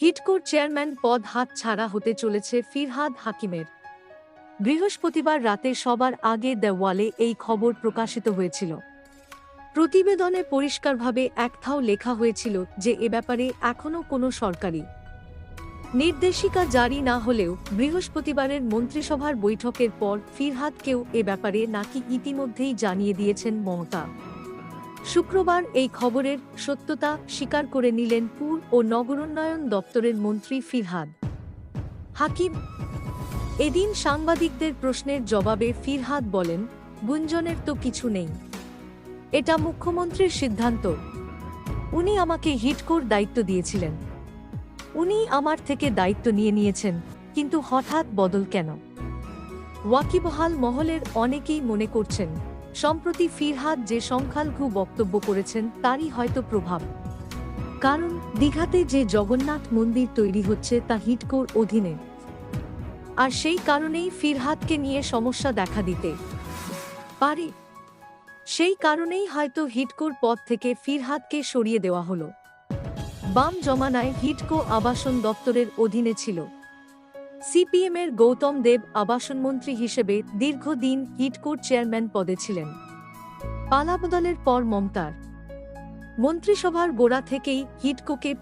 হিটকোর chairman পদ হাত ছাড়া হতে চলেছে ফিরহাদ হাকিমের। বৃহস্পতিবার রাতে সবার আগে দ্য ওয়ালে এই খবর প্রকাশিত হয়েছিল। প্রতিবেদনে পরিষ্কারভাবে একথাও লেখা হয়েছিল যে এ ব্যাপারে এখনও কোনো সরকারি নির্দেশিকা জারি না হলেও বৃহস্পতিবারের মন্ত্রিসভার বৈঠকের পর ফিরহাদকেও এ ব্যাপারে নাকি ইতিমধ্যেই জানিয়ে দিয়েছেন মমতা। শুক্রবার এই খবরের সত্যতা স্বীকার করে নিলেন পুর ও নগরোন্নয়ন দপ্তরের মন্ত্রী ফিরহাদ। হাকিম, এদিন সাংবাদিকদের প্রশ্নের জবাবে ফিরহাদ বলেন, গুঞ্জনের তো কিছু নেই। এটা মুখ্যমন্ত্রীর সিদ্ধান্ত। উনি আমাকে হিটকোর দায়িত্ব দিয়েছিলেন। উনি আমার থেকে দায়িত্ব নিয়ে নিয়েছেন, কিন্তু হঠাৎ বদল কেন? ওয়াকিবহাল মহলের অনেকেই মনে করছেন সম্প্রতি ফিরহাদ যে সংখ্যালঘু বক্তব্য করেছেন, তারই হয়তো প্রভাব। কারণ, দীঘাতে যে জগন্নাথ মন্দির তৈরি হচ্ছে তা হিটকোর অধীনে। আর সেই কারণেই ফিরহাদকে নিয়ে সমস্যা দেখা দিতে পারে। সেই কারণেই হয়তো হিটকোর পদ থেকে ফিরহাদকে সরিয়ে দেওয়া হলো। বাম জমানায় হিটকো আবাসন দপ্তরের অধীনে ছিল। সিপিএমের গৌতম দেব আবাসনমন্ত্রী হিসেবে দীর্ঘদিন হিটকোর চেয়ারম্যান পদে ছিলেন। পালাবদলের পর মমতার। মন্ত্রিসভার গোড়া থেকেই হিটকোকে